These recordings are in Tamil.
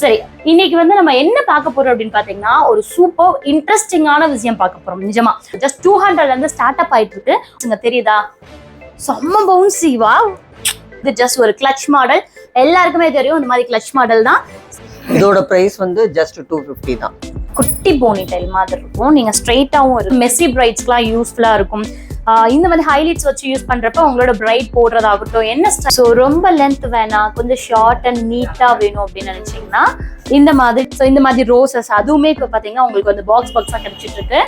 சரி இன்னைக்கு வந்து நம்ம என்ன பார்க்க போறோம் அப்படின்னு பாத்தீங்கன்னா ஒரு சூப்பர் இன்ட்ரெஸ்டிங்கான விஷயம் பார்க்க போறோம் நிஜமா. ஜஸ்ட் டூ ஹண்ட்ரட்ல இருந்து ஸ்டார்ட் அப் ஆயிட்டு இருக்கு. தெரியுதா? செம்ம பவுன்சி வா இது ஜஸ்ட் ஒரு கிளச் மாடல் எல்லாருக்குமே தெரியும் இந்த மாதிரி கிளச் மாடல் தான். இதோட பிரைஸ் வந்து ஜஸ்ட் டூ ஃபிஃப்டி தான். குட்டி போனி டைல் மாதிரி இருக்கும். நீங்க ஸ்ட்ரைட்டாவும் இருக்கும் மெஸ்ஸி பிரைட்ஸ்க்குலாம் யூஸ்ஃபுல்லா இருக்கும். இந்த மாதிரி ஹைலைட்ஸ் வச்சு யூஸ் பண்றப்ப உங்களோட பிரைட் போடுறதாகட்டும் என்ன ஸோ ரொம்ப லென்த் வேணாம் கொஞ்சம் ஷார்ட் அண்ட் நீட்டா வேணும் அப்படின்னு நினைச்சீங்கன்னா இந்த மாதிரி ஸோ இந்த மாதிரி ரோசஸ் அதுவுமே இப்போ பார்த்தீங்கன்னா உங்களுக்கு வந்து பாக்ஸ் பாக்ஸாக கிடைச்சிட்டு இருக்கு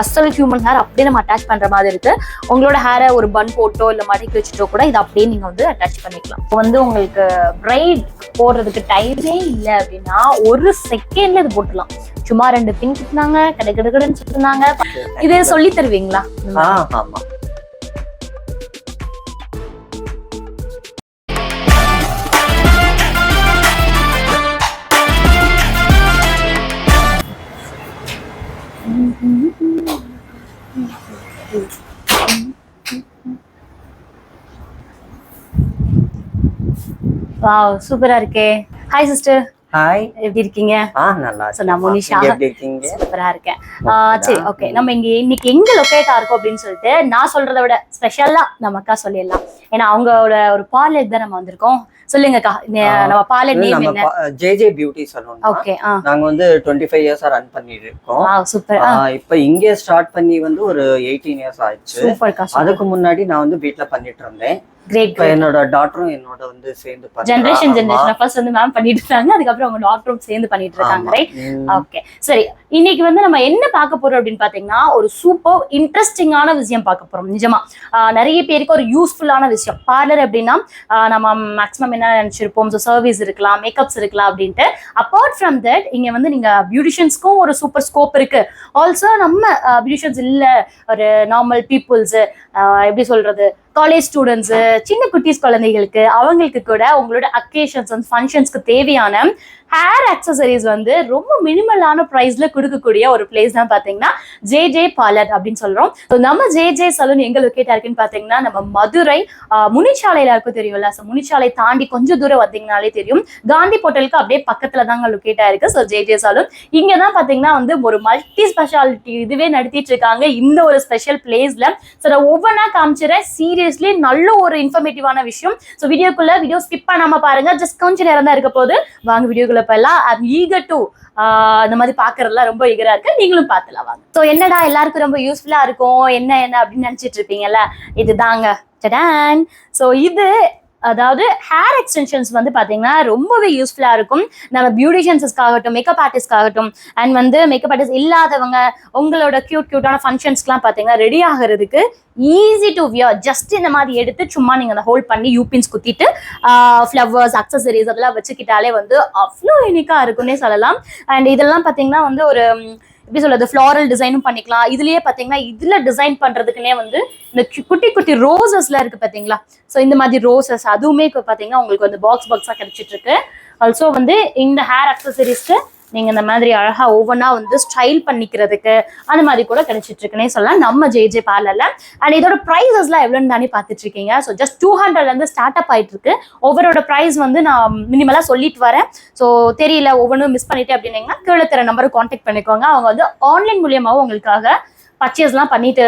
அசல் ஹியூமன் ஹேர் அப்படியே நம்ம அட்டாச் பண்ற மாதிரி இருக்கு. உங்களோட ஹேரை ஒரு பன் போட்டோ இல்லை மடக்கி வச்சுட்டோ கூட இதை அப்படியே நீங்க வந்து அட்டாச் பண்ணிக்கலாம். இப்போ வந்து உங்களுக்கு பிரைட் போடுறதுக்கு டைமே இல்லை அப்படின்னா ஒரு செகண்ட்ல இது போட்டுலாம் சும்மா ரெண்டு பின் சுத்தினாங்க கடை கடுன்னு சுத்தினாங்க. இது சொல்லி தருவீங்களா? ஆமா. வாவ் சூப்பரா இருக்கே. ஹாய் சிஸ்டர் ஹாய் எப்படி இருக்கீங்க? ஆ நல்லா So, நான். மோனிஷா. எப்படி இருக்கீங்க? சூப்பரா இருக்கேன். சரி ஓகே நம்ம இங்க இன்னைக்கு எங்க லொக்கேட் ஆயிருக்கோம் அப்படின்னு சொல்லிட்டு நான் சொல்றதை விட ஸ்பெஷலா நம்ம அக்கா சொல்லிடலாம். ஏன்னா அவங்களோட ஒரு பார்லர் தான் நம்ம வந்திருக்கோம். சொல்லுங்கக்கா. நம்ம பார்லர் நேம் என்ன? J J beauty salon okay நாங்க வந்து டுவெண்ட்டி ஃபைவ் இயர்ஸா ரன் பண்ணிட்டு இருக்கோம் சூப்பர் இப்ப இங்கே ஸ்டார்ட் பண்ணி வந்து ஒரு எயிட்டீன் இயர்ஸ் ஆயிடுச்சு அதுக்கு முன்னாடி நான் வந்து வீட்ல பண்ணிட்டு இருந்தேன். கிரேட் என்னோட டாக்டரும் என்னோட வந்து சேர்ந்து. ஜென்ரேஷன். ஜென்ரேஷன் ஃபர்ஸ்ட் வந்து மேம் பண்ணிட்டு இருக்காங்க அதுக்கப்புறம் அவங்க டாக்டரும் சேர்ந்து பண்ணிட்டு இருக்காங்க. ரைட். ஓகே சரி இன்னைக்கு வந்து நம்ம என்ன பார்க்க போறோம் அப்படின்னு பாத்தீங்கன்னா ஒரு சூப்பர் இன்ட்ரெஸ்டிங்கான விஷயம் பார்க்க போறோம் நிஜமா. நிறைய பேருக்கு ஒரு யூஸ்ஃபுல்லான விஷயம். பார்லர் அப்படின்னா நம்ம மேக்ஸிமம் என்ன நினைச்சிருப்போம்? சர்வீஸ் இருக்கலாம் மேக்கப்ஸ் இருக்கலாம் அப்படின்ட்டு. அப்பார்ட் ஃப்ரம் தட் இங்க வந்து நீங்க பியூட்டிஷியன்ஸ்க்கும் ஒரு சூப்பர் ஸ்கோப் இருக்கு. ஆல்சோ நம்ம பியூட்டிஷியன்ஸ் இல்ல ஒரு நார்மல் பீப்புள்ஸ் எப்படி சொல்றது? காலேஜ் ஸ்டூடெண்ட்ஸ் சின்ன குட்டீஸ் குழந்தைகளுக்கு அவங்களுக்கு கூட உங்களோட அக்கேஷன்ஸ் அண்ட் ஃபங்க்ஷன்ஸ்க்கு தேவையான ஹேர் அக்சசரிஸ் வந்து ரொம்ப மினிமலான ப்ரைஸ்ல கொடுக்கக்கூடிய ஒரு பிளேஸ் தான் பாத்தீங்கன்னா ஜே ஜே பார்லர் அப்படின்னு சொல்றோம். ஸோ நம்ம ஜே ஜே சலூன் எங்க லொக்கேட் இருக்குன்னு பாத்தீங்கன்னா நம்ம மதுரை ஆஹ், முனிச்சாலையில இருக்கும் தெரியும்ல. ஸோ முனிச்சாலை தாண்டி கொஞ்சம் தூரம் வந்தீங்கனாலே தெரியும். காந்தி போட்டலுக்கு அப்படியே பக்கத்துல தாங்க லொக்கேட் ஆயிருக்கு. ஸோ ஜே ஜே சலூன் இங்க தான் பாத்தீங்கன்னா வந்து ஒரு மல்டி ஸ்பெஷாலிட்டி இதுவே நடத்திட்டு இருக்காங்க. இந்த ஒரு ஸ்பெஷல் பிளேஸ்ல ஸோ நான் ஒவ்வொன்றா காமிச்சிடறேன் சீரியஸ்லி நல்ல ஒரு இன்ஃபர்மேட்டிவான விஷயம். ஸோ வீடியோக்குள்ள வீடியோ ஸ்கிப் பண்ணாம பாருங்க. ஜஸ்ட் கொஞ்சம் நேரம் தான் இருக்க போது வாங்க வீடியோக்குள்ள போயெல்லாம் ஐம் ஈகர் டு இந்த மாதிரி பாக்குறதுலாம் ரொம்ப ஈகரா இருக்கு. நீங்களும் பார்த்துலாம் வாங்க. ஸோ என்னடா எல்லாருக்கும் ரொம்ப யூஸ்ஃபுல்லா இருக்கும்? என்ன என்ன அப்படின்னு நினைச்சிட்டு இருப்பீங்கல்ல? இதுதாங்க. டடான் ஸோ இது அதாவது ஹேர் எக்ஸ்டென்ஷன்ஸ் வந்து பார்த்தீங்கன்னா ரொம்பவே யூஸ்ஃபுல்லாக இருக்கும். நம்ம பியூட்டிஷியன்ஸஸ்க்காகட்டும் மேக்கப் ஆர்டிஸ்ட்காகட்டும் அண்ட் வந்து மேக்கப் ஆர்டிஸ்ட் இல்லாதவங்க உங்களோட க்யூட் க்யூட்டான ஃபங்க்ஷன்ஸ்க்குலாம் பார்த்தீங்கன்னா ரெடி ஆகிறதுக்கு ஈஸி டு வியர் ஜஸ்ட் இந்த மாதிரி எடுத்து சும்மா நீங்கள் அதை ஹோல்ட் பண்ணி யூபின்ஸ் குத்திட்டு ஃப்ளவர்ஸ் அக்சசரிஸ் அதெல்லாம் வச்சுக்கிட்டாலே வந்து அவ்வளோ யூனிக்காக இருக்குன்னே சொல்லலாம். அண்ட் இதெல்லாம் பார்த்தீங்கன்னா வந்து ஒரு எப்படி சொல்றது ஃப்ளாரல் டிசைனும் பண்ணிக்கலாம். இதுலயே பாத்தீங்கன்னா இதுல டிசைன் பண்றதுக்குன்னே வந்து இந்த குட்டி குட்டி ரோசஸ்ல இருக்கு பாத்தீங்களா? ஸோ இந்த மாதிரி ரோசஸ் அதுவுமே இப்போ பாத்தீங்கன்னா உங்களுக்கு வந்து பாக்ஸ் பாக்ஸா கிடைச்சிட்டு இருக்கு. ஆல்சோ வந்து இந்த ஹேர் அக்சசரிஸ்க்கு நீங்க இந்த மாதிரி அழகா ஒவ்வொன்றா வந்து ஸ்டைல் பண்ணிக்கிறதுக்கு அந்த மாதிரி கூட கிடைச்சிட்டு இருக்குன்னே சொல்லலாம். நம்ம ஜே ஜே பார்லர்ல அண்ட் இதோட ப்ரைஸஸ்லாம் எவ்வளோன்னு தானே பார்த்துட்டு இருக்கீங்க. ஸோ ஜஸ்ட் டூ ஹண்ட்ரட்ல இருந்து ஸ்டார்ட் அப் ஆயிட்டு இருக்கு. ஒவ்வொருட ப்ரைஸ் வந்து நான் மினிமலா சொல்லிட்டு வரேன். ஸோ தெரியல ஒவ்வொன்றும் மிஸ் பண்ணிட்டேன் அப்படின்னீங்கன்னா கீழே தர நம்பருக்கு காண்டாக்ட் பண்ணிக்கோங்க. அவங்க வந்து ஆன்லைன் மூலியமாகவும் உங்களுக்காக பர்ச்சேஸ்லாம் பண்ணிட்டு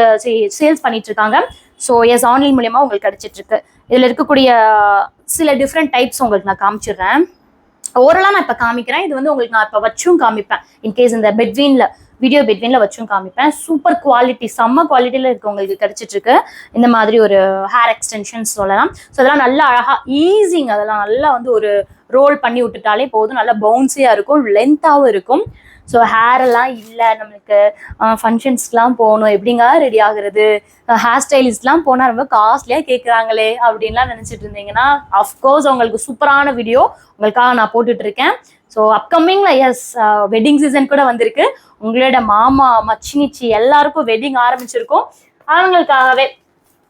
சேல்ஸ் பண்ணிட்டு இருக்காங்க. ஸோ எஸ் ஆன்லைன் மூலியமாக உங்களுக்கு கிடைச்சிட்டு இருக்கு. இதில் இருக்கக்கூடிய சில டிஃப்ரெண்ட் டைப்ஸ் உங்களுக்கு நான் காமிச்சிடுறேன். ஓரலாக நான் இப்போ காமிக்கிறேன். இது வந்து உங்களுக்கு நான் இப்போ வச்சும் காமிப்பேன். இன்கேஸ் இந்த பெட்வீனில் வீடியோ பெட்வீனில் வச்சும் காமிப்பேன். சூப்பர் குவாலிட்டி செம்ம குவாலிட்டியில் இருக்கு உங்களுக்கு கிடைச்சிட்டு இருக்கு இந்த மாதிரி ஒரு ஹேர் எக்ஸ்டென்ஷன் சொல்லலாம். ஸோ அதெல்லாம் நல்லா அழகா ஈஸிங் அதெல்லாம் நல்லா வந்து ஒரு ரோல் பண்ணி விட்டுட்டாலே போதும். நல்லா பவுன்ஸியாக இருக்கும் லென்த்தாகவும் இருக்கும். ஸோ ஹேர் எல்லாம் இல்லை நம்மளுக்கு ஃபங்க்ஷன்ஸ்லாம் போகணும். எப்படிங்க ரெடி ஆகுறது? ஹேர் ஸ்டைலிஸ்ட்லாம் போனால் ரொம்ப காஸ்ட்லியாக கேட்குறாங்களே அப்படின்லாம் நினச்சிட்டு இருந்தீங்கன்னா அஃப்கோர்ஸ் உங்களுக்கு சூப்பரான வீடியோ உங்களுக்காக நான் போட்டுட்ருக்கேன். ஸோ அப்கமிங்ல எஸ் வெட்டிங் சீசன் கூட வந்திருக்கு. உங்களோட மாமா மச்சினிச்சி எல்லாருக்கும் வெட்டிங் ஆரம்பிச்சிருக்கோம். அவங்களுக்காகவே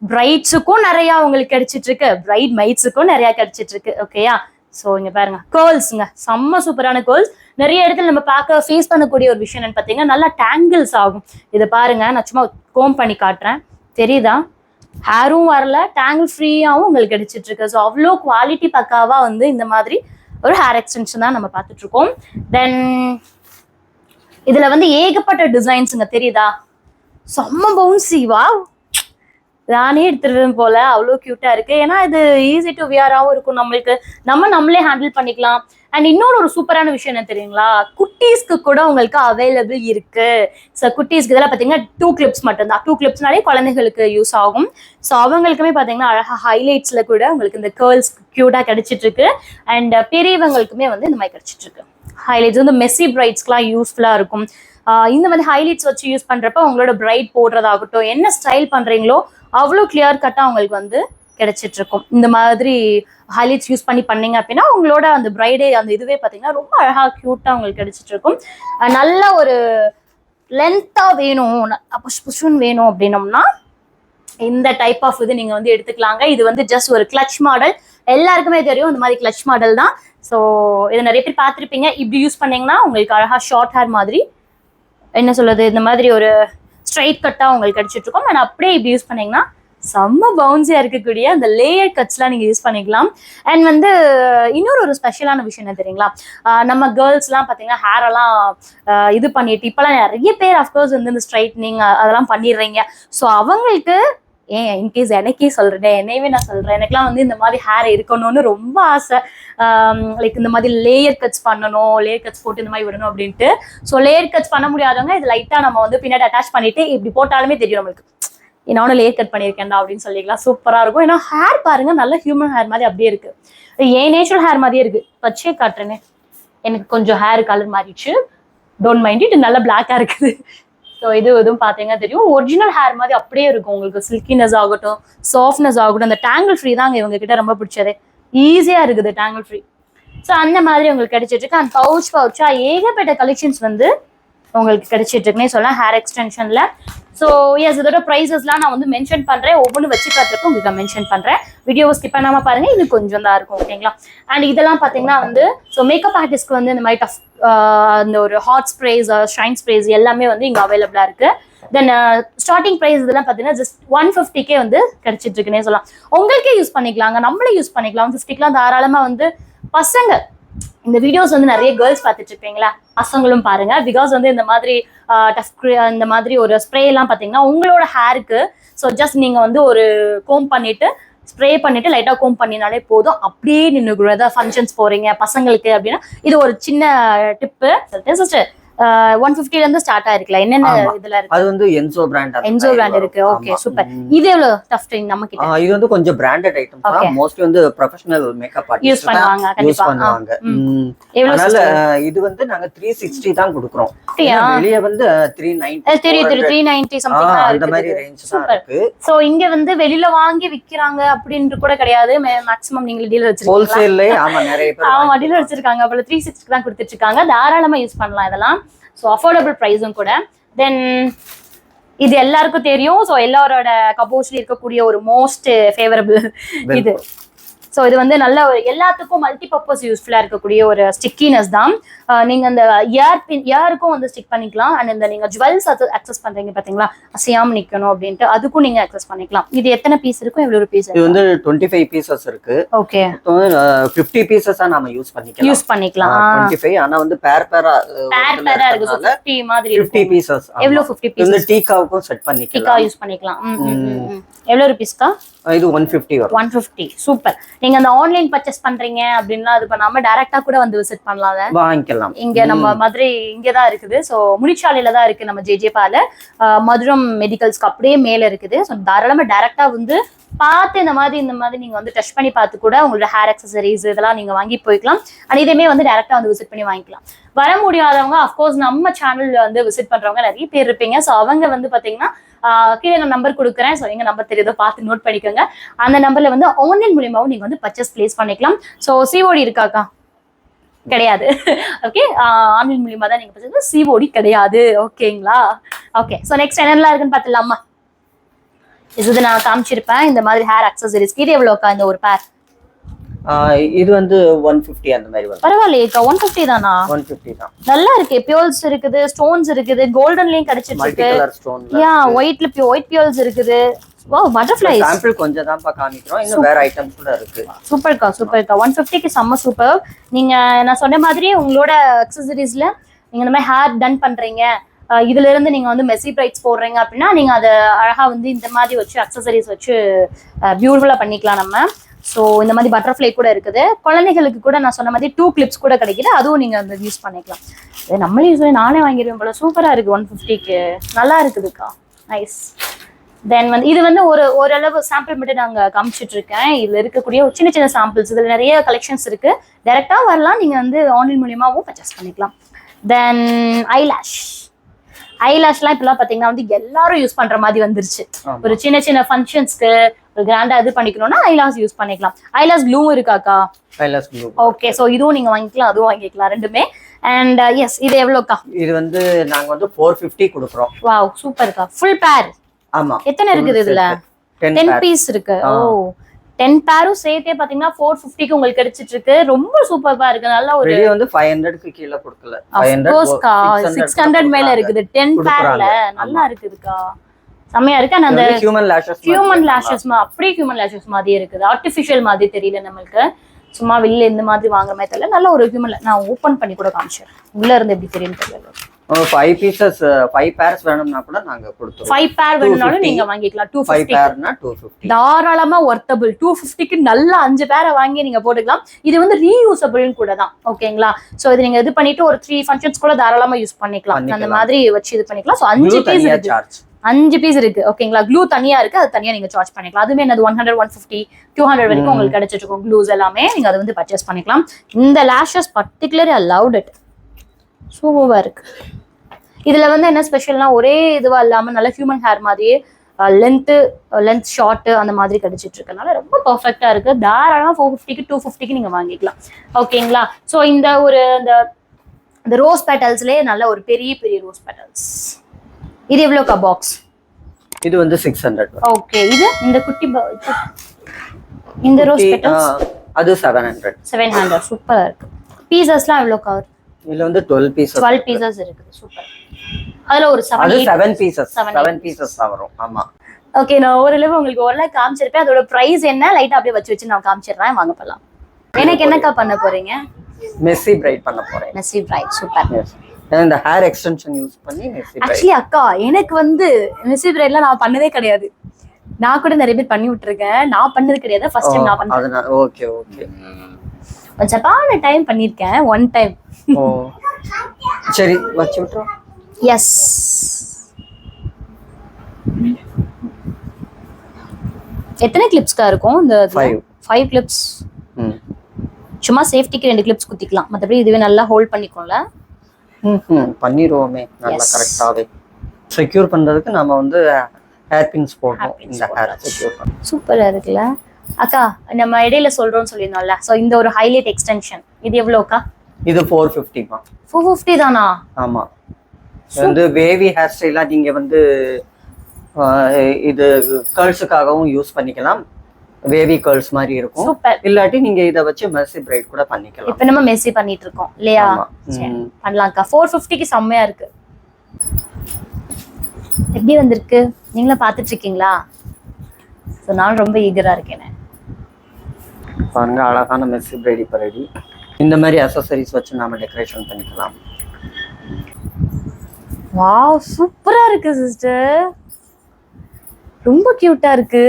பிரைட்ஸுக்கும் நிறைய உங்களுக்கு கிடைச்சிட்டு இருக்கு பிரைட் மைட்ஸுக்கும் நிறைய கிடைச்சிட்டு இருக்கு ஓகேயா ஸோ இங்க பாருங்க. கேர்ள்ஸுங்க செம்ம சூப்பரான கேர்ள்ஸ் நிறைய இடத்துல நம்ம பார்க்க ஃபேஸ் பண்ணக்கூடிய ஒரு விஷயம் என்னன்னு பார்த்தீங்கன்னா நல்லா டேங்கிள்ஸ் ஆகும். இதை பாருங்க நான் சும்மா கோம் பண்ணி காட்டுறேன். தெரியுதா? ஹேரும் வரல டேங்கிள் ஃப்ரீயாகவும் உங்களுக்கு கிடைச்சிட்டு இருக்கு ஸோ அவ்வளோ குவாலிட்டி பக்காவாக வந்து இந்த மாதிரி ஒரு ஹேர் எக்ஸ்டென்ஷன் தான் நம்ம பார்த்துட்டு இருக்கோம் தென் இதுல வந்து ஏகப்பட்ட டிசைன்ஸுங்க தெரியுதா? செம்ம பவுன்சி வா நானே எடுத்துருவேன் போல அவ்வளோ க்யூட்டாக இருக்கு. ஏன்னா இது ஈஸி டு வியராகவும் இருக்கும். நம்மளுக்கு நம்ம நம்மளே ஹேண்டில் பண்ணிக்கலாம். அண்ட் இன்னொரு ஒரு சூப்பரான விஷயம் என்ன தெரியுங்களா? குட்டீஸ்க்கு கூட உங்களுக்கு அவைலபிள் இருக்கு. ஸோ குட்டீஸ்க்கு இதெல்லாம் பார்த்தீங்கன்னா டூ கிளிப்ஸ் மட்டும்தான். டூ கிளிப்ஸ்னாலே குழந்தைகளுக்கு யூஸ் ஆகும். ஸோ அவங்களுக்குமே பார்த்தீங்கன்னா அழகாக ஹைலைட்ஸில் கூட உங்களுக்கு இந்த கேர்ள்ஸ் க்யூட்டாக கிடைச்சிட்டு இருக்கு அண்ட் பெரியவங்களுக்குமே வந்து இந்த மாதிரி கிடைச்சிட்டு இருக்கு ஹைலைட்ஸ் வந்து மெஸ்ஸி பிரைட்ஸ்க்குலாம் யூஸ்ஃபுல்லாக இருக்கும். இந்த மாதிரி ஹைலைட்ஸ் வச்சு யூஸ் பண்ணுறப்ப உங்களோட பிரைட் போடுறதாகட்டும் என்ன ஸ்டைல் பண்ணுறீங்களோ அவ்வளோ கிளியர் கட்டாக அவங்களுக்கு வந்து கிடைச்சிட்டு இருக்கும் இந்த மாதிரி ஹைலைட்ஸ் யூஸ் பண்ணி பண்ணீங்க அப்படின்னா உங்களோட அந்த பிரைடே அந்த இதுவே பார்த்தீங்கன்னா ரொம்ப அழகாக க்யூட்டாக உங்களுக்கு கிடைச்சிட்டு இருக்கும் நல்ல ஒரு லென்த்தாக வேணும் புஷ் புஷ்னு வேணும் அப்படின்னோம்னா இந்த டைப் ஆஃப் இது நீங்கள் வந்து எடுத்துக்கலாங்க. இது வந்து ஜஸ்ட் ஒரு கிளச் மாடல் எல்லாருக்குமே தெரியும் இந்த மாதிரி கிளச் மாடல் தான். ஸோ இதை நிறைய பேர் பார்த்துருப்பீங்க. இப்படி யூஸ் பண்ணிங்கன்னா உங்களுக்கு அழகாக ஷார்ட் ஹேர் மாதிரி என்ன சொல்லுது இந்த மாதிரி ஒரு ஸ்ட்ரைட் கட்டாக உங்களுக்கு கிடச்சிட்ருக்கும். அண்ட் அப்படியே இப்படி யூஸ் பண்ணிங்கன்னா செம்ம பவுன்ஸியா இருக்கக்கூடிய அந்த லேயர் கட்ஸ்லாம் நீங்க யூஸ் பண்ணிக்கலாம். அண்ட் வந்து இன்னொரு ஒரு ஸ்பெஷலான விஷயம் என்ன தெரியுங்களா? நம்ம கேர்ள்ஸ்லாம் பார்த்தீங்கன்னா ஹேர் எல்லாம் இது பண்ணிட்டு இப்போலாம் நிறைய பேர் அஃப்கோர்ஸ் வந்து இந்த ஸ்ட்ரைட்னிங் அதெல்லாம் பண்ணிடுறீங்க. ஸோ அவங்களுக்கு ஏன் இன்கேஸ் எனக்கே சொல்றேன் என்னையவே நான் சொல்றேன் எனக்குலாம் வந்து இந்த மாதிரி ஹேர் இருக்கணும்னு ரொம்ப ஆசை. லைக் இந்த மாதிரி லேயர் கட்ஸ் பண்ணணும் லேயர் கட்ஸ் போட்டு இந்த மாதிரி விடணும் அப்படின்ட்டு. ஸோ லேயர் கட்ஸ் பண்ண முடியாதவங்க இது லைட்டாக நம்ம வந்து பின்னாடி அட்டாச் பண்ணிட்டு இப்படி போட்டாலுமே தெரியும் நம்மளுக்கு. நானும் லேயர் கட் பண்ணியிருக்கேன்டா அப்படின்னு சொல்லிக்கலாம். சூப்பராக இருக்கும். ஏன்னா ஹேர் பாருங்க நல்ல ஹியூமன் ஹேர் மாதிரி அப்படியே இருக்கு. ஏன் நேச்சுரல் ஹேர் மாதிரியே இருக்கு. வச்சே காட்டுறேனே. எனக்கு கொஞ்சம் ஹேர் கலர் மாறிடுச்சு. டோன்ட் மைண்ட் இட் நல்லா பிளாக்காக இருக்குது. ஸோ இது எதுவும் பார்த்தீங்கன்னா தெரியும். ஒரிஜினல் ஹேர் மாதிரி அப்படியே இருக்கும். உங்களுக்கு சில்கினஸ் ஆகட்டும் சாஃப்ட்னஸ் ஆகட்டும் அந்த டேங்கிள் ஃப்ரீ தாங்க இவங்க கிட்ட ரொம்ப பிடிச்சது. ஈஸியாக இருக்குது டேங்கிள் ஃப்ரீ ஸோ அந்த மாதிரி உங்களுக்கு கிடைச்சிட்டு இருக்கு. அண்ட் பவுச் பவுச்சா ஏகப்பட்ட கலெக்ஷன்ஸ் வந்து உங்களுக்கு கிடைச்சிட்டுருக்குனே சொல்லலாம். ஹேர் எக்ஸ்டென்ஷனில் ஸோ எஸ் இதோட ப்ரைஸஸ்லாம் நான் வந்து மென்ஷன் பண்ணுறேன் ஒவ்வொன்று வச்சு காட்டுறப்ப உங்களுக்கு மென்ஷன் பண்ணுறேன் வீடியோவை ஸ்கிப் பண்ணாமல் பாருங்கள் இது கொஞ்சம் தான் இருக்கும் ஓகேங்களா அண்ட் இதெல்லாம் பார்த்தீங்கன்னா வந்து ஸோ மேக்கப் ஆர்டிஸ்ட்க்கு வந்து இந்த மாதிரி டஃப் அந்த ஒரு ஹாட் ஸ்ப்ரேஸ் ஷைன் ஸ்ப்ரேஸ் எல்லாமே வந்து இங்கே அவைலபிளாக இருக்குது தென் ஸ்டார்டிங் ப்ரைஸ் இதெல்லாம் பார்த்தீங்கன்னா ஜஸ்ட் ஒன் ஃபிஃப்டிக்கே வந்து கிடைச்சிட்டு இருக்குன்னே சொல்லலாம். உங்களுக்கே யூஸ் பண்ணிக்கலாங்க. நம்மளே யூஸ் பண்ணிக்கலாம். ஃபிஃப்டிக்கெலாம் தாராளமாக வந்து பசங்க இந்த வீடியோஸ் வந்து நிறைய கேர்ள்ஸ் பார்த்துட்டு இருப்பீங்களா பசங்களும் பாருங்க. பிகாஸ் வந்து இந்த மாதிரி டஃப் இந்த மாதிரி ஒரு ஸ்ப்ரே எல்லாம் பார்த்தீங்கன்னா உங்களோட ஹேருக்கு ஸோ ஜஸ்ட் நீங்க வந்து ஒரு கோம் பண்ணிட்டு ஸ்ப்ரே பண்ணிட்டு லைட்டாக கோம் பண்ணினாலே போதும். அப்படியே நின்று ஏதாவது ஃபங்க்ஷன்ஸ் போறீங்க பசங்களுக்கு அப்படின்னா. இது ஒரு சின்ன டிப்பு சிஸ்டர் ஒன் ஃபிஃப்டில இருந்து ஸ்டார்ட் ஆயிருக்கல. என்னென்ன. இதுல இருக்கு? அது வந்து என்சோ பிராண்ட் என்ஜோ பிராண்ட் இருக்கு. ஓகே சூப்பர் இது எவ்வளவு டஃப் நம்ம கிட்ட இது வந்து கொஞ்சம் பிராண்டட் ஐட்டம். தான். மோஸ்ட்லி வந்து ப்ரொஃபஷனல் மேக்கப் யூஸ் ஆர்டிஸ்ட் பண்ணுவாங்க யூஸ் பண்ணுவாங்க. ம். எவ்வளவு அதனால இது வந்து நாங்க த்ரீ சிக்ஸ்டி தான் கொடுக்குறோம். வெளிய வந்து த்ரீ நைன்டி அது தெரியும் தெரியும் த்ரீ நைன்டி சம்திங் அந்த மாதிரி ரேஞ்ச் தான். இருக்கு. சோ இங்க வந்து வெளியில வாங்கி விக்கிறாங்க அப்படின்ட்டு கூட கிடையாது. மேக்ஸிமம் நீங்க டீலர் வச்சிருக்கீங்க ஹோல்சேல்ல ஆமா நிறைய பேர் ஆமா டீலர் வச்சிருக்காங்க. த்ரீ சிக்ஸ்க்கு தான் கொடுத்துட்டு இருக்காங்க. தாராளமா யூஸ் பண்ணலாம் இதெல்லாம். ஸோ அஃபோர்டபுள் ப்ரைஸும் கூட. தென் இது எல்லாருக்கும் தெரியும். ஸோ எல்லாரோட கபோஸ்ல இருக்கக்கூடிய ஒரு மோஸ்ட் ஃபேவரபிள் இது. ஸோ இது வந்து நல்ல ஒரு எல்லாத்துக்கும் மல்டி பர்பஸ் யூஸ்ஃபுல்லாக இருக்கக்கூடிய ஒரு ஸ்டிக்கினஸ் தான். ஆஹ் நீங்க அந்த இயர் பின் இயருக்கும் வந்து ஸ்டிக் பண்ணிக்கலாம். அண்ட் இந்த நீங்க ஜுவல்ஸ் அது அக்சஸ் பண்றீங்க பாத்தீங்களா? அசையாம நிக்கணும் அப்படின்ட்டு அதுக்கும் நீங்க அக்சஸ் பண்ணிக்கலாம். இது எத்தனை பீஸ் இருக்கும்? எவ்வளவு பீஸ் இது வந்து டுவெண்ட்டி ஃபைவ் பீசஸ் இருக்கு. ஓகே ஃபிஃப்டி பீசஸா நாம யூஸ் பண்ணிக்கலாம். யூஸ் பண்ணிக்கலாம். டுவெண்ட்டி ஃபைவ் ஆனா வந்து பேர் பேரா பேர் பேரா இருக்கு. ஃபிஃப்டி மாதிரி ஃபிஃப்டி பீசஸ் எவ்வளவு ஃபிஃப்டி இது வந்து பீஸ் டீக்காவுக்கும் செட் டிக்கா பண்ணிக்கலாம். யூஸ் பண்ணிக்கலாம். எவ்வளவு ருபீஸ்க்கா இது ஒன் ஃபிஃப்டி வரும். One fifty super. நீங்க அந்த ஆன்லைன் பர்ச்சேஸ் பண்றீங்க அப்படின்லாம் இது பண்ணாம டைரக்டா கூட வந்து விசிட் பண்ணலாம் அதை. வாங்கிக்கலாம். இங்க நம்ம மதுரை இங்க தான் இருக்குது. ஸோ முனிச்சாலையில தான் இருக்கு நம்ம ஜேஜே பார்லர் மதுரம் மெடிக்கல்ஸ்க்கு அப்படியே மேல இருக்குது. ஸோ தாராளமா டைரக்டா வந்து பார்த்து இந்த மாதிரி இந்த மாதிரி நீங்க வந்து டச் பண்ணி பார்த்து கூட உங்களோட ஹேர் அக்சசரிஸ் இதெல்லாம் நீங்க வாங்கி போய்க்கலாம். அண்ட் இதேமே வந்து டைரக்டா வந்து விசிட் பண்ணி வாங்கிக்கலாம். வர முடியாதவங்க அஃப்கோர்ஸ் நம்ம சேனல்ல வந்து விசிட் பண்றவங்க நிறைய பேர் இருப்பீங்க. ஸோ அவங்க வந்து பாத்தீங்கன்னா கீழே நான் நம்பர் கொடுக்குறேன். ஸோ எங்க நம்பர் தெரியுதோ பார்த்து நோட் பண்ணிக்கோங்க. அந்த நம்பர்ல வந்து ஆன்லைன் மூலியமாவும் நீங்க வந்து பர்ச்சேஸ் பிளேஸ் பண்ணிக்கலாம். ஸோ சிஓடி இருக்காக்கா கிடையாது. ஓகே ஆன்லைன் மூலியமா தான் நீங்க சிஓடி கிடையாது. ஓகேங்களா ஓகே ஸோ நெக்ஸ்ட் என்னெல்லாம் இருக்குன்னு பார்த்துலாமா இது நான் காமிச்சிருப்பேன். இந்த மாதிரி ஹேர் அக்சசரிஸ்க்கு இது எவ்வளோக்கா இந்த ஒரு பேர் இது வந்து ஒன் ஃபிஃப்டி அந்த மாதிரி வரும். பரவாயில்லையேக்கா ஒன் ஃபிஃப்டி தானா? ஒன் ஃபிஃப்டி தான். நல்லா இருக்கு. பியோல்ஸ் இருக்குது ஸ்டோன்ஸ் இருக்குது கோல்டன்லயும் கிடைச்சிட்டு இருக்கு. யா ஒயிட்ல ஒயிட் பியோல்ஸ் இருக்குது. வா பட்டர்ஃப்ளை சாம்பிள் கொஞ்சம் தான்ப்பா காமிக்கிறோம். இன்னும் வேற ஐட்டம்ஸ் கூட இருக்கு. சூப்பர்க்கா சூப்பர்க்கா ஒன் ஃபிஃப்டிக்கு செம்ம சூப்பர் நீங்க நான் சொன்ன மாதிரி உங்களோட அக்சசரிஸ்ல நீங்க இந்த மாதிரி ஹேர் டன் பண்றீங்க. இதுல இருந்து நீங்க வந்து மெஸ்ஸி பிரைட்ஸ் போடுறீங்க அப்படின்னா நீங்க அதை அழகா வந்து இந்த மாதிரி வச்சு அக்சசரிஸ் வச்சு பியூட்டிஃபுல்லா பண்ணிக்கலாம் நம்ம. ஸோ இந்த மாதிரி பட்டர்ஃப்ளை கூட இருக்குது. குழந்தைகளுக்கு கூட நான் சொன்ன மாதிரி டூ கிளிப்ஸ் கூட கிடைக்குது. அதுவும் நீங்க அந்த யூஸ் பண்ணிக்கலாம். இது நம்மளே யூஸ் பண்ணி நானே வாங்கிடுவேன் போல. சூப்பரா இருக்கு ஒன் ஃபிஃப்டிக்கு நல்லா இருக்குதுக்கா. நைஸ் தென் வந்து இது வந்து ஒரு ஓரளவு சாம்பிள் மட்டும் நாங்கள் காமிச்சிட்டு இருக்கேன் இதில் இருக்கக்கூடிய சின்ன சின்ன சாம்பிள்ஸ் இதில் நிறைய கலெக்ஷன்ஸ் இருக்குது டேரெக்டாக வரலாம். நீங்கள் வந்து ஆன்லைன் மூலியமாகவும் பர்ச்சேஸ் பண்ணிக்கலாம். தென் ஐலாஷ் ஐலாஷ்லாம் இப்பெல்லாம் பாத்தீங்கன்னா வந்து எல்லாரும் யூஸ் பண்ற மாதிரி வந்துருச்சு. ஒரு சின்ன சின்ன ஃபங்க்ஷன்ஸ்க்கு ஒரு கிராண்டா இது பண்ணிக்கணும்னா ஐலாஸ் யூஸ் பண்ணிக்கலாம். ஐலாஸ் க்ளூவும் இருக்காக்கா கைலாஸ் ப்ளூ ஓகே ஸோ இதுவும் நீங்க வாங்கிக்கலாம் அதுவும் வாங்கிக்கலாம் ரெண்டுமே. அண்ட் எஸ் இது எவ்வளோக்கா? இது வந்து நாங்க வந்து ஃபோர் ஃபிஃப்டி கொடுக்குறோம். வாவ் சூப்பர்க்கா ஃபுல் பேர் ஆமா. எத்தனை இருக்குது இதுல? டென் டென் பீஸ் இருக்கு. ஓ டென் பேரும் சேர்த்தே பாத்தீங்கன்னா ஃபோர் ஃபிஃப்டிக்கு உங்களுக்கு கிடைச்சிட்டு இருக்கு ரொம்ப சூப்பர்பா இருக்கு. நல்ல ஒரு வந்து ஃபைவ் ஹண்ட்ரட்க்கு கீழே கொடுக்கல. அஃப்கோர்ஸ்க்கா சிக்ஸ் ஹண்ட்ரட் மேல இருக்குது. டென் பேர்ல நல்லா இருக்குதுக்கா செம்மையா இருக்கு. ஆனா அந்த ஹியூமன் லேஷஸ் ஹியூமன் லேஷஸ் அப்படியே ஹியூமன் லேஷஸ் மாதிரி இருக்குது. ஆர்டிஃபிஷியல் மாதிரி தெரியல நம்மளுக்கு. சும்மா வெளியில இந்த மாதிரி வாங்குற மாதிரி தெரியல. நல்ல ஒரு ஹியூமன் நான் ஓபன் பண்ணி கூட காமிச்சேன் உள்ள இருந்து எப்படி தெரியும் தெரியல. ஃபைவ் பீசஸ் ஃபைவ் பேர்ஸ் வேணும்னா கூட நாங்க கொடுத்துருவோம். ஃபைவ் பேர் வேணும்னாலும் 250. நீங்க வாங்கிக்கலாம். டூ ஃபைவ் பேர்னா டூ ஃபிஃப்டி தாராளமா ஒர்த்தபிள் டூ ஃபிஃப்டிக்கு நல்ல அஞ்சு பேரை வாங்கி நீங்க போட்டுக்கலாம். இது வந்து ரீயூசபிள்னு கூட தான். ஓகேங்களா சோ இது நீங்க இது பண்ணிட்டு ஒரு த்ரீ ஃபங்க்ஷன்ஸ் கூட தாராளமா யூஸ் பண்ணிக்கலாம். அந்த. மாதிரி வச்சு இது பண்ணிக்கலாம். ஸோ அஞ்சு பீஸ் சார்ஜ் அஞ்சு பீஸ் இருக்கு. ஓகேங்களா க்ளூ தனியா இருக்கு. அது தனியா நீங்க சார்ஜ் பண்ணிக்கலாம். அதுவுமே என்னது? One hundred one fifty two hundred வரைக்கும் உங்களுக்கு கிடைச்சிட்டு இருக்கும் க்ளூஸ் எல்லாமே நீங்க அதை வந்து பர்ச்சேஸ் பண்ணிக்கலாம். இந்த lashes particularly I loved it சூப்பரா இருக்கு. இதுல வந்து என்ன ஸ்பெஷல்னா ஒரே இதுவா இல்லாம நல்ல ஹியூமன் ஹேர் மாதிரியே லென்த்து லென்த் ஷார்ட்டு அந்த மாதிரி கிடைச்சிட்டு இருக்கனால ரொம்ப பர்ஃபெக்டா இருக்கு. தாராளமா ஃபோர் ஃபிஃப்டிக்கு டூ ஃபிஃப்டிக்கு நீங்க வாங்கிக்கலாம். ஓகேங்களா ஸோ இந்த ஒரு இந்த இந்த ரோஸ் பெட்டல்ஸ்லேயே நல்ல ஒரு பெரிய பெரிய ரோஸ் பெட்டல்ஸ் இது எவ்வளோக்கா பாக்ஸ் இது வந்து சிக்ஸ் ஹண்ட்ரட் ஓகே இது இந்த குட்டி இந்த ரோஸ் பெட்டல்ஸ் அது செவன் ஹண்ட்ரட் செவன் ஹண்ட்ரட் சூப்பரா இருக்கு. பீசஸ்லாம் எவ்வளோ கவர் இதுல வந்து டுவெல் பீசஸ் டுவெல் பீசஸ் இருக்குது. சூப்பர். அதுல ஒரு அது seven seven pieces Seven, seven pieces தான் வரும். ஆமா. ஓகே நான் ஓரளவு உங்களுக்கு ஓரளவு காமிச்சிருப்பேன். அதோட பிரைஸ் என்ன? லைட்டா அப்படியே வச்சு வச்சு நான் காமிச்சிடுறேன். வாங்க போலாம். எனக்கு என்னக்கா பண்ண போறீங்க? மெஸ்ஸி பிரைட் பண்ண போறேன். Messy braid super. இந்த ஹேர் எக்ஸ்டென்ஷன் யூஸ் பண்ணி மெஸ்ஸி ஆக்சுவலி அக்கா எனக்கு வந்து மெஸ்ஸி பிரைட்லாம் நான் பண்ணதே கிடையாது. நான் கூட நிறைய பேர் பண்ணி விட்டுருக்கேன். நான் பண்ணது கிடையாது. ஃபர்ஸ்ட் டைம் நான் பண்ணேன் ஓகே ஓகே ஜப்பான டைம் பண்ணியிருக்கேன் ஒன் டைம் ஓ. சரி வச்சு விட்டுறோம். எஸ் எத்தனை கிளிப்ஸ்க்கா இருக்கும்? இந்த Five. ஃபைவ் கிளிப்ஸ் ம். சும்மா சேஃப்டிக்கு ரெண்டு கிளிப்ஸ் குத்திக்கலாம். மற்றபடி இதுவே நல்லா ஹோல்ட் ம் பண்ணிடுவோமே நல்லா Yes. கரெக்டாவே செக்யூர் பண்றதுக்கு நம்ம வந்து ஹேர் பின்ஸ் Hairpins இந்த ஹேர். செக்யூர் பண்ண சூப்பரா இருக்குல்ல? அக்கா நம்ம இடையில சொல்றோம்னு சொல்லியிருந்தோம்ல. ஸோ இந்த ஒரு ஹைலைட் எக்ஸ்டென்ஷன் இது எவ்வளோக்கா இது ஃபோர் ஃபிஃப்டிமா ஃபோர் ஃபிஃப்டி தானா? ஆமா. வந்து வேவி ஹேர் ஸ்டைலா நீங்க வந்து இது கேர்ள்ஸுக்காகவும் யூஸ் பண்ணிக்கலாம். வேவி கேர்ள்ஸ் மாதிரி இருக்கும். இல்லாட்டி நீங்க இத வச்சு மெர்சி பிரைட் கூட பண்ணிக்கலாம். இப்போ நம்ம மெஸ்ஸி பண்ணிட்டு இருக்கோம் இல்லையா. பண்ணலாம்க்கா. ஃபோர் ஃபிஃப்டிக்கு செம்மையா இருக்கு. எப்படி வந்திருக்கு? நீங்களும் பார்த்துட்டு இருக்கீங்களா? ஸோ நான் ரொம்ப ஈகரா இருக்கேன். பாருங்க அழகான மெர்சி பிரைட் இப்ப ரெடி இந்த மாதிரி அசசரிஸ் வச்சு நாம டெக்கரேஷன் பண்ணிக்கலாம். வாவ் சூப்பரா இருக்கு சிஸ்டர் ரொம்ப கியூட்டா இருக்கு.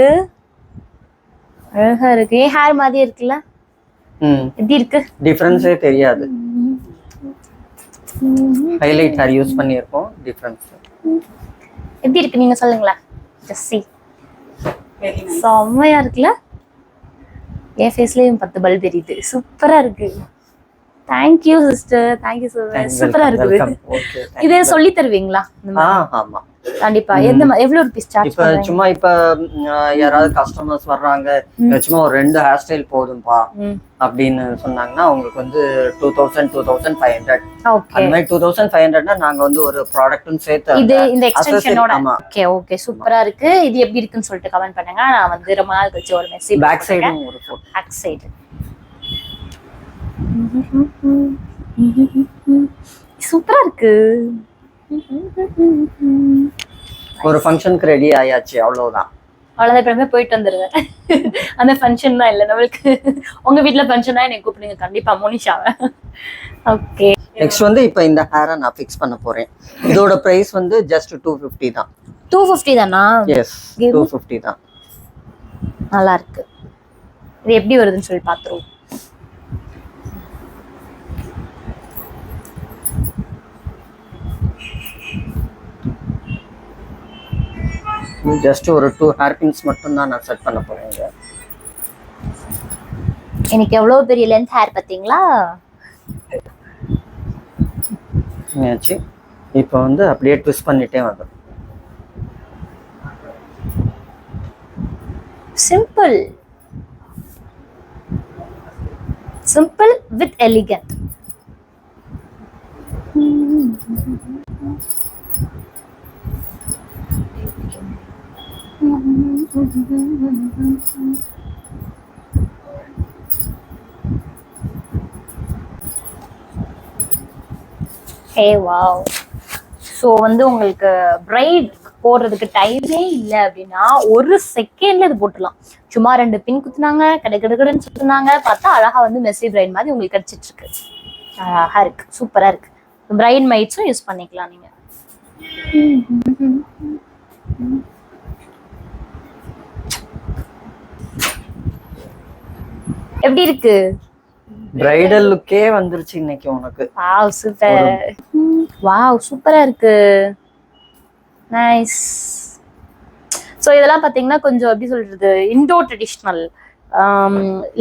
அழகா இருக்கு. ஏன் ஹேர் மாதிரியே இருக்குல்ல? ம். எப்படி இருக்கு? டிஃப்ரென்ஸே தெரியாது. ஹைலைட் ஹேர் யூஸ் பண்ணியிருக்கோம் டிஃப்ரென்ஸ் எப்படி இருக்கு நீங்க சொல்லுங்களேன். ஜஸ்ஸி செம்மையா இருக்குல்ல? என் ஃபேஸ்லயும் பத்து பல்ப் தெரியுது. சூப்பரா இருக்கு. Thank you sister thank you so much சூப்பரா இருக்குது. ஓகே இதே சொல்லி தருவீங்களா? ஆமா. கண்டிப்பா. எந்த எவ்வளவு ருபீஸ் சார்ஜ் இப்ப சும்மா இப்ப யாராவது கஸ்டமர்ஸ் வர்றாங்க. சும்மா ஒரு ரெண்டு ஹேர் ஸ்டைல் போதும்பா அப்படின்னு சொன்னாங்கன்னா அவங்களுக்கு வந்து two thousand two thousand five hundred அந்த மாதிரி டூ தௌசண்ட் ஃபைவ் ஹண்ட்ரட்னா நாங்க வந்து ஒரு ப்ராடக்ட்டும் சேர்த்து இது இந்த எக்ஸ்டென்ஷனோட ஓகே ஓகே. சூப்பரா இருக்கு. இது எப்படி இருக்குன்னு சொல்லிட்டு கமெண்ட் பண்ணுங்க. நான் வந்து ரொம்ப நாள் கழிச்சு ஒரு மெசேஜ் பேக் சைடும் ஒரு photo. பேக் சைடு சூப்பரா இருக்கு. ஒரு ஃபங்க்ஷனுக்கு ரெடி ஆயாச்சு அவ்வளவுதான். அவ்வளோதான் எப்பவுமே போயிட்டு வந்துடுவேன் அந்த ஃபங்க்ஷன் தான் இல்லை நம்மளுக்கு. உங்க வீட்டில் ஃபங்க்ஷனா என்னை கூப்பிடுங்க. கண்டிப்பா மோனிஷாவை. ஓகே. நெக்ஸ்ட் வந்து இப்போ இந்த ஹேரை நான் ஃபிக்ஸ் பண்ண போறேன். இதோட பிரைஸ் வந்து ஜஸ்ட் டூ ஃபிஃப்டி தான். டூ ஃபிஃப்டி தானா? எஸ் டூ ஃபிஃப்டி தான். நல்லா இருக்கு. இது எப்படி வருதுன்னு சொல்லி பார்த்துருவோம் ஜஸ்ட் ஒரு டூ ஹேர் பின்ஸ் மட்டும் தான் நான் செட் பண்ண போறேன் இங்க. எனக்கு எவ்வளவு பெரிய லென்த் ஹேர் பாத்தீங்களா ஆச்சு. இப்போ வந்து அப்படியே ட்விஸ்ட் பண்ணிட்டே வந்துடும் simple simple with elegant hey wow. So வந்து உங்களுக்கு பிரைட் போடுறதுக்கு டைமே இல்லை அப்படின்னா ஒரு செகண்ட்ல இது போட்டுடலாம். சும்மா ரெண்டு பின் குத்துனாங்க கடை கடகடன்னு சுத்துனாங்க பார்த்தா அழகா வந்து மெஸ்ஸி பிரைட் மாதிரி உங்களுக்கு கிடைச்சிட்டு இருக்கு அழகா இருக்கு சூப்பரா இருக்கு. பிரைட் மைட்ஸும் யூஸ் பண்ணிக்கலாம் நீங்க. எப்படி இருக்கு? பிரைடல் லுக்கே வந்துருச்சு இன்னைக்கு உனக்கு. வாவ் சூப்பர் வாவ் சூப்பரா இருக்கு. நைஸ் ஸோ இதெல்லாம் பார்த்தீங்கன்னா கொஞ்சம் எப்படி சொல்றது? இண்டோ ட்ரெடிஷ்னல்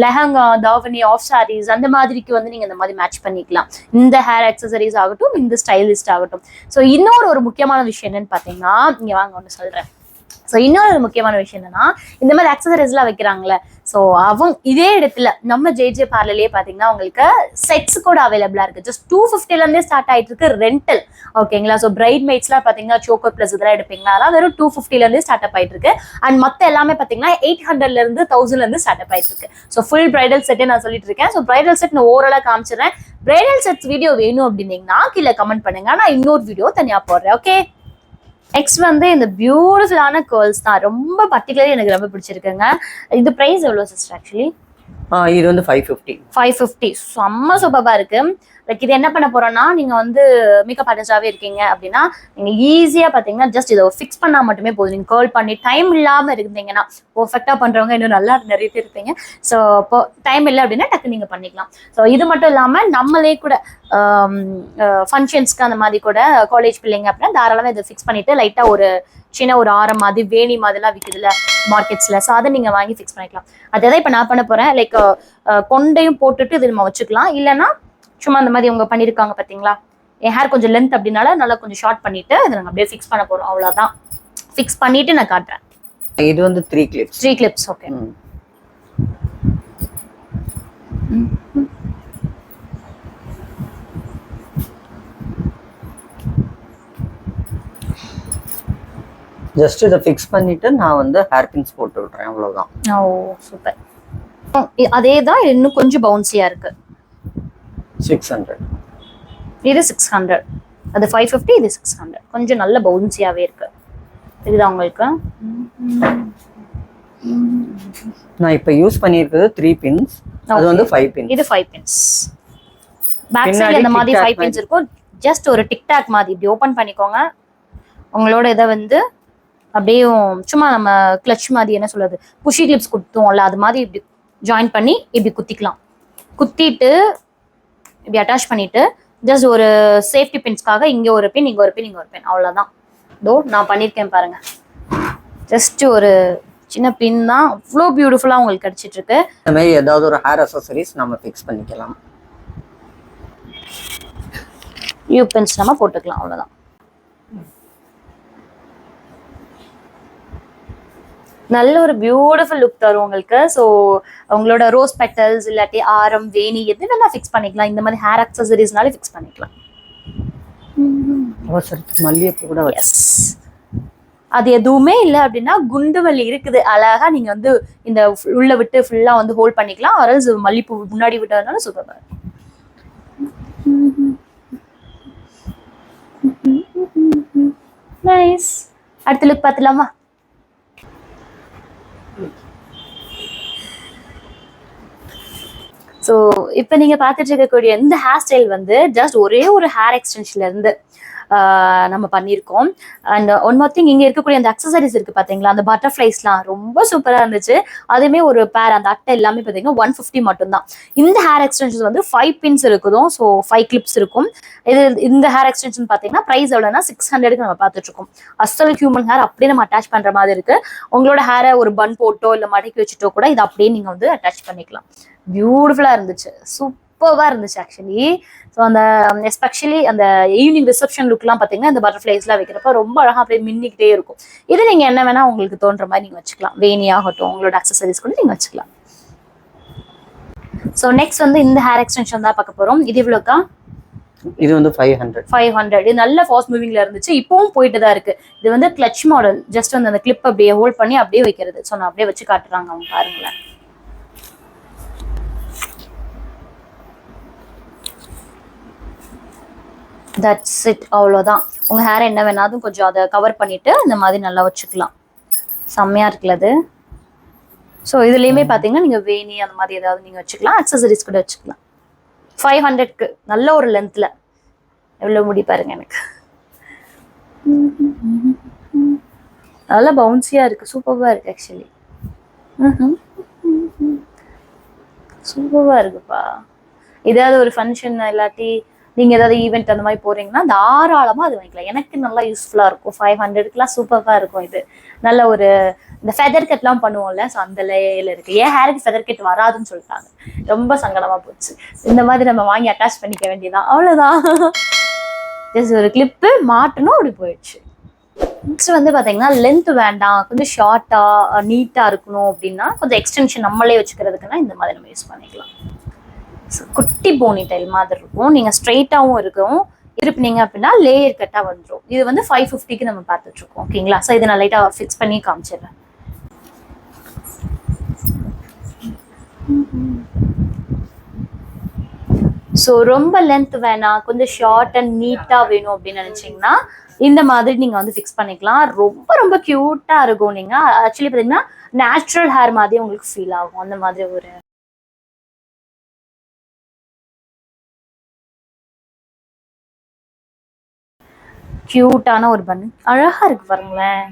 லெஹங்கா தாவணி ஆஃப் சாரீஸ் அந்த மாதிரிக்கு வந்து நீங்க இந்த மாதிரி மேட்ச் பண்ணிக்கலாம். இந்த ஹேர் அக்சசரிஸ் ஆகட்டும் இந்த ஸ்டைலிஸ்ட் ஆகட்டும். ஸோ இன்னொரு ஒரு முக்கியமான விஷயம் என்னன்னு பார்த்தீங்கன்னா இங்க வாங்க ஒன்று சொல்றேன். ஸோ இன்னொரு முக்கியமான விஷயம் என்னன்னா இந்த மாதிரி அக்சசரிஸ்லாம் வைக்கிறாங்களே ஸோ அவங்க இதே இடத்துல நம்ம ஜேஜே பார்லர்லயே பார்த்தீங்கன்னா உங்களுக்கு செட்ஸ் கூட அவைலபிளா இருக்கு. ஜஸ்ட் டூ ஃபிஃப்டிலேருந்தே ஸ்டார்ட் ஆயிட்டு இருக்கு ரெண்டல் ஓகேங்களா ஸோ பிரைட் மேட்ஸ்லாம் பார்த்தீங்கன்னா சோக்கர் ப்ளஸ் இதெல்லாம் எடுப்பீங்களா? அதெல்லாம் வெறும் டூ ஃபிஃப்டிலேருந்தே ஸ்டார்ட் அப் ஆயிட்டு இருக்கு. அண்ட் மற்ற எல்லாமே பார்த்தீங்கன்னா எயிட் ஹண்ட்ரட்ல இருந்து தௌசண்ட்ல இருந்து ஸ்டார்ட் அப் ஆயிட்டு இருக்கு. ஸோ ஃபுல் பிரைடல் செட்டே நான் சொல்லிட்டு இருக்கேன். ஸோ பிரைடல் செட் நான் ஓரளவு காமிச்சிடுறேன். பிரைடல் செட்ஸ் வீடியோ வேணும் அப்படின்னீங்கன்னா கீழே கமெண்ட் பண்ணுங்க. நான் இன்னொரு வீடியோ தனியா போடுறேன். ஓகே நெக்ஸ்ட் வந்து இந்த பியூட்டிஃபுல்லான கேர்ள்ஸ் தான். ரொம்ப பர்டிகுலர் எனக்கு ரொம்ப பிடிச்சிருக்குங்க. இது ப்ரைஸ் எவ்வளோ சிஸ்டர் ஆக்சுவலி இது வந்து ஃபைவ் ஃபிஃப்டி ஃபைவ் ஃபிஃப்டி செம்ம சூப்பராக இருக்கு. லைக் இது என்ன பண்ண போறோம்னா நீங்க வந்து மேக்கப் ஆர்டிஸ்டாவே இருக்கீங்க அப்படின்னா நீங்க ஈஸியா பாத்தீங்கன்னா ஜஸ்ட் இதை ஃபிக்ஸ் பண்ணா மட்டுமே போதும். நீங்க கேர்ள் பண்ணி டைம் இல்லாம இருந்தீங்கன்னா பர்ஃபெக்டா பண்றவங்க இன்னும் நல்லா நிறைய பேர் இருப்பீங்க. ஸோ இப்போ டைம் இல்லை அப்படின்னா டக்கு நீங்க பண்ணிக்கலாம். ஸோ இது மட்டும் இல்லாம நம்மளே கூட um, uh, ஃபங்க்ஷன்ஸ்க்கு அந்த மாதிரி கூட காலேஜ் பிள்ளைங்க அப்படின்னா தாராளமாக இதை ஃபிக்ஸ் பண்ணிட்டு லைட்டா ஒரு சின்ன ஒரு ஆரம் மாதிரி வேணி மாதிரிலாம் விற்குதுல மார்க்கெட்ஸ்ல ஸோ அதை நீங்க வாங்கி ஃபிக்ஸ் பண்ணிக்கலாம். அதை இப்போ நான் பண்ண போறேன். லைக் uh, uh, கொண்டையும் போட்டுட்டு இது நம்ம வச்சுக்கலாம். இல்லைன்னா சும்மா அந்த மாதிரி அவங்க பண்ணியிருக்காங்க பார்த்தீங்களா என் ஹேர் கொஞ்சம் லென்த் அப்படின்னால நல்லா கொஞ்சம் ஷார்ட் பண்ணிட்டு இதை நாங்கள் அப்படியே ஃபிக்ஸ் பண்ண போறோம். அவ்வளோதான் ஃபிக்ஸ் பண்ணிட்டு நான் காட்டுறேன். இது வந்து three clips three clips okay just இதை ஃபிக்ஸ் பண்ணிட்டு நான் வந்து ஹேர் பின்ஸ் போட்டு விட்றேன் அவ்வளவுதான். ஓ சூப்பர் அதே தான் இன்னும் கொஞ்சம் பவுன்சியா இருக்கு. சிக்ஸ் ஹண்ட்ரட் இது சிக்ஸ் ஹண்ட்ரட் அது ஃபைவ் ஃபிஃப்டி இது சிக்ஸ் ஹண்ட்ரட் கொஞ்சம் நல்ல பவுன்சியாவே இருக்கு. இதுதான் உங்களுக்கு? நான் இப்போ யூஸ் பண்ணியிருக்கிறது த்ரீ பின்ஸ் அது வந்து ஃபைவ் பின்ஸ் இது ஃபைவ் பின்ஸ் பேக் சைடில் இந்த மாதிரி ஃபைவ் பின்ஸ் இருக்கும். ஜஸ்ட் ஒரு டிக்டாக் மாதிரி. இப்படி ஓப்பன் பண்ணிக்கோங்க. உங்களோட இதை வந்து அப்படியே சும்மா நம்ம கிளச் மாதிரி என்ன சொல்றது? புஷி கிளிப்ஸ் குத்துவோம்ல அது மாதிரி இப்படி ஜாயின் பண்ணி இப்படி குத்திக்கலாம். குத்திட்டு இப்படி அட்டாச் பண்ணிட்டு ஜஸ்ட் ஒரு சேஃப்டி பின்ஸ்க்காக இங்க ஒரு பின் இங்க ஒரு பின் இங்க ஒரு பின் அவ்வளவுதான். தோ நான் பண்ணியிருக்கேன் பாருங்க. ஜஸ்ட் ஒரு சின்ன பின் தான். அவ்வளோ பியூட்டிஃபுல்லாக உங்களுக்கு கிடைச்சிட்டு இருக்கு இந்த மாதிரி ஏதாவது ஒரு ஹேர் அசசரிஸ் நம்ம ஃபிக்ஸ் பண்ணிக்கலாம். யூ பென்ஸ் நம்ம போட்டுக்கலாம். அவ்வளவுதான். நல்ல ஒரு பியூட்டிஃபுல் லுக் தரும் உங்களுக்கு. ஸோ உங்களோட ரோஸ் பெட்டல்ஸ் இல்லாட்டி ஆரம் வேணி எது வேணா ஃபிக்ஸ் பண்ணிக்கலாம். இந்த மாதிரி ஹேர் அக்சசரிஸ்னாலே ஃபிக்ஸ் பண்ணிக்கலாம். மல்லிகைப்பூ கூட எஸ் அது எதுவுமே இல்லை அப்படின்னா குண்டுமல்லி இருக்குது. அழகா நீங்க வந்து இந்த உள்ள விட்டு ஃபுல்லா வந்து ஹோல்ட் பண்ணிக்கலாம். அரல்ஸ் மல்லிப்பூ முன்னாடி விட்டதுனால சூப்பர் நைஸ் அடுத்த லுக் பார்த்துலாமா? ஸோ இப்போ நீங்க பார்த்துட்டு இருக்கக்கூடிய இந்த ஹேர் ஸ்டைல் வந்து ஜஸ்ட் ஒரே ஒரு ஹேர் எக்ஸ்டென்ஷன்ல இருந்து நம்ம பண்ணியிருக்கோம். அண்ட் ஒன் மோர் திங் இங்கே இருக்கக்கூடிய அந்த அக்சசரிஸ் இருக்கு பார்த்தீங்களா அந்த பட்டர்ஃப்ளைஸ்லாம் ரொம்ப சூப்பராக இருந்துச்சு. அதுவுமே ஒரு பேர் அந்த அட்டை எல்லாமே பார்த்தீங்கன்னா ஒன் ஃபிஃப்டி மட்டும்தான். இந்த ஹேர் எக்ஸ்டென்ஷன் வந்து ஃபைவ் பின்ஸ் இருக்குதும். ஸோ ஃபைவ் கிளிப்ஸ் இருக்கும். இது இந்த ஹேர் எக்ஸ்டென்ஷன் பாத்தீங்கன்னா ப்ரைஸ் எவ்வளோனா சிக்ஸ் ஹண்ட்ரடுக்கு நம்ம பார்த்துட்ருக்கோம் அசல் ஹியூமன் ஹேர் அப்படியே நம்ம அட்டாச் பண்ற மாதிரி இருக்கு. உங்களோட ஹேரை ஒரு பன் போட்டோ இல்லை மடக்கி வச்சுட்டோ கூட இது அப்படியே நீங்க வந்து அட்டாச் பண்ணிக்கலாம். பியூட்டிஃபுல்லா இருந்துச்சு. சூப்பராக இருந்துச்சு ஆக்சுவலி ஸோ அந்த எஸ்பெஷலி அந்த ஈவினிங் ரிசப்ஷன் லுக்லாம் பார்த்தீங்கன்னா இந்த பட்டர்ஃப்ளைஸ்லாம் வைக்கிறப்ப ரொம்ப அழகாக அப்படியே மின்னிக்கிட்டே இருக்கும். இது நீங்கள் என்ன வேணால் உங்களுக்கு தோன்ற மாதிரி நீங்கள் வச்சுக்கலாம். வேணி ஆகட்டும் உங்களோட அக்சசரிஸ் கூட நீங்கள் வச்சுக்கலாம். ஸோ நெக்ஸ்ட் வந்து இந்த ஹேர் எக்ஸ்டென்ஷன் தான் பார்க்க போகிறோம் இது இவ்வளோக்கா இது வந்து ஃபைவ் ஹண்ட்ரட் ஃபைவ் ஹண்ட்ரட் இது நல்ல ஃபாஸ்ட் மூவிங்ல இருந்துச்சு. இப்பவும் போயிட்டு தான் இருக்கு. இது வந்து கிளச் மாடல் ஜஸ்ட் வந்து அந்த கிளிப் அப்படியே ஹோல்ட் பண்ணி அப்படியே வைக்கிறது. ஸோ நான் அப்படியே வச்சு காட்டுறாங்க அவங்க பாருங்களேன். தட்ஸ் இட் அவ்வளோதான் உங்க ஹேர் என்ன வேணாலும் கொஞ்சம் அதை கவர் பண்ணிட்டு இந்த மாதிரி நல்லா வச்சுக்கலாம். செம்மையா இருக்குல்ல அது? ஸோ இதுலேயுமே பார்த்தீங்கன்னா நீங்கள் வேணி அந்த மாதிரி ஏதாவது நீங்கள் வச்சுக்கலாம். அக்சசரிஸ் கூட வச்சுக்கலாம். ஃபைவ் ஹண்ட்ரட்க்கு நல்ல ஒரு லென்த்தில் எவ்வளோ முடி பாருங்க எனக்கு. நல்லா பவுன்சியாக இருக்குது சூப்பராக இருக்குது ஆக்சுவலி சூப்பராக இருக்குப்பா. ஏதாவது ஒரு ஃபங்க்ஷன் இல்லாட்டி நீங்கள் ஏதாவது ஈவெண்ட் அந்த மாதிரி போகிறீங்கன்னா தாராளமாக அது வாங்கிக்கலாம். எனக்கு நல்லா யூஸ்ஃபுல்லாக இருக்கும். ஃபைவ் ஹண்ட்ரட்க்குலாம் சூப்பராக இருக்கும் இது. நல்ல ஒரு இந்த ஃபெதர் கட்லாம் பண்ணுவோம்ல ஸோ அந்த லேயில் இருக்குது ஏன் ஹேருக்கு ஃபெதர் கட் வராதுன்னு சொல்லிட்டாங்க. ரொம்ப சங்கடமாக போச்சு. இந்த மாதிரி நம்ம வாங்கி அட்டாச் பண்ணிக்க வேண்டியதான் அவ்வளோதான் ஜஸ்ட் ஒரு கிளிப்பு மாட்டணும் அப்படி போயிடுச்சு. நெக்ஸ்ட் வந்து பார்த்தீங்கன்னா லென்த் வேண்டாம். கொஞ்சம் ஷார்ட்டாக நீட்டாக இருக்கணும் அப்படின்னா கொஞ்சம் எக்ஸ்டென்ஷன் நம்மளே வச்சுக்கிறதுக்குன்னா இந்த மாதிரி நம்ம யூஸ் பண்ணிக்கலாம். குட்டி போனி டைல் மாதிரி இருக்கும். நீங்கள் ஸ்ட்ரெயிட்டாகவும் இருக்கும் திருப்பினீங்க அப்படின்னா லேயர் கட்டாக வந்துடும் இது வந்து ஃபைவ் ஃபிஃப்டிக்கு நம்ம பார்த்துட்ருக்கோம். ஓகேங்களா ஸோ இதை நான் லைட்டாக ஃபிக்ஸ் பண்ணி காமிச்சிடுறேன். ஸோ ரொம்ப லென்த் வேணாம். கொஞ்சம் ஷார்ட் அண்ட் நீட்டாக வேணும் அப்படின்னு நினச்சிங்கன்னா இந்த மாதிரி நீங்கள் வந்து ஃபிக்ஸ் பண்ணிக்கலாம். ரொம்ப ரொம்ப க்யூட்டாக இருக்கும். நீங்கள் ஆக்சுவலி பார்த்தீங்கன்னா நேச்சுரல் ஹேர் மாதிரி உங்களுக்கு ஃபீல் ஆகும். அந்த மாதிரி ஒரு க்யூட்டான ஒரு பண்ணு அழகா இருக்கு பாருங்களேன்.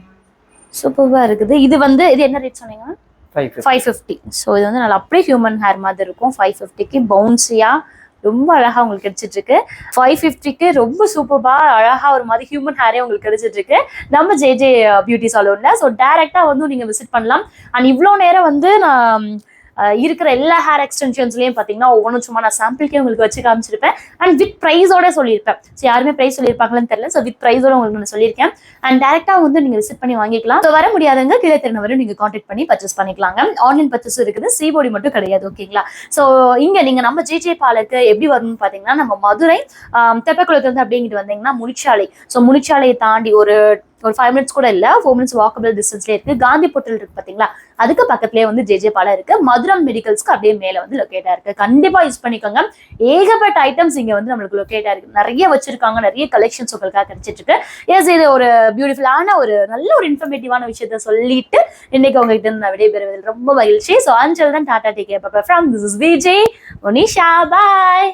சூப்பராக இருக்குது. இது வந்து இது என்ன ரேட் சொன்னீங்க? ஃபைவ் ஃபிஃப்டி ஸோ இது வந்து நல்லா அப்படியே ஹியூமன் ஹேர் மாதிரி இருக்கும். ஃபைவ் ஃபிஃப்டிக்கு பவுன்ஸியாக ரொம்ப அழகா உங்களுக்கு கிடைச்சிட்டு இருக்கு ஃபைவ் ஃபிஃப்டிக்கு ரொம்ப சூப்பர்பா அழகா ஒரு மாதிரி ஹியூமன் ஹேரே உங்களுக்கு கிடைச்சிட்டு இருக்கு நம்ம ஜே ஜே பியூட்டி சாலூன்ல ஸோ டைரக்டா வந்து நீங்க விசிட் பண்ணலாம். அண்ட் இவ்வளோ நேரம் வந்து நான் இருக்கிற எல்லா ஹேர் எக்ஸ்டென்ஷன்ஸ்லையும் பார்த்தீங்கன்னா ஒவ்வொன்றும் சும்மா நான் சாம்பிள்க்கே உங்களுக்கு வச்சு காமிச்சிருப்பேன். அண்ட் வித் ப்ரைஸோட சொல்லியிருப்பேன். ஸோ யாருமே ப்ரைஸ் சொல்லியிருப்பாங்களான்னு தெரியல. ஸோ வித் ப்ரைஸோட உங்களுக்கு நான் சொல்லியிருக்கேன். அண்ட் டேரெக்டாக வந்து நீங்கள் விசிட் பண்ணி வாங்கிக்கலாம். ஸோ வர முடியாதவங்க கீழே தெரிஞ்ச நீங்கள் காண்டாக்ட் பண்ணி பர்ச்சேஸ் பண்ணிக்கலாங்க. ஆன்லைன் பர்ச்சேஸ் இருக்குது. சிபோடி மட்டும் கிடையாது ஓகேங்களா ஸோ இங்கே நீங்கள் நம்ம ஜேஜே பாலுக்கு எப்படி வரணும்னு பார்த்தீங்கன்னா நம்ம மதுரை தெப்பக்குளத்துலேருந்து அப்படிங்கிட்டு வந்தீங்கன்னா முனிச்சாலை. ஸோ முனிச்சாலையை தாண்டி ஒரு ஒரு ஃபைவ் மினிட்ஸ் கூட இல்ல ஃபோர் மினிட்ஸ் வாக்கபிள் டிஸ்டன்ஸ்ல இருக்கு. காந்தி பொட்டல் இருக்கு பாத்தீங்களா? அதுக்கு பக்கத்துலயே வந்து ஜேஜே பாலம் இருக்கு. மதுரம் மெடிக்கல்ஸ்க்கு அப்படியே மேல வந்து லொக்கேட்டா இருக்கு. கண்டிப்பா யூஸ் பண்ணிக்கோங்க. ஏகப்பட்ட ஐட்டம்ஸ் இங்க வந்து நம்மளுக்கு லொக்கேட்டா இருக்கு. நிறைய வச்சிருக்காங்க. நிறைய கலெக்ஷன்ஸ் உங்களுக்காக கிடைச்சிட்டு இருக்கு. எஸ் இது ஒரு பியூட்டிஃபுல்லான ஒரு நல்ல ஒரு இன்ஃபர்மேட்டிவான விஷயத்த சொல்லிட்டு இன்னைக்கு உங்ககிட்ட இருந்து நான் விடைபெறுவதில் ரொம்ப மகிழ்ச்சி. ஸோ அஞ்சல் தான் tata take from this is Vijay Onisha bye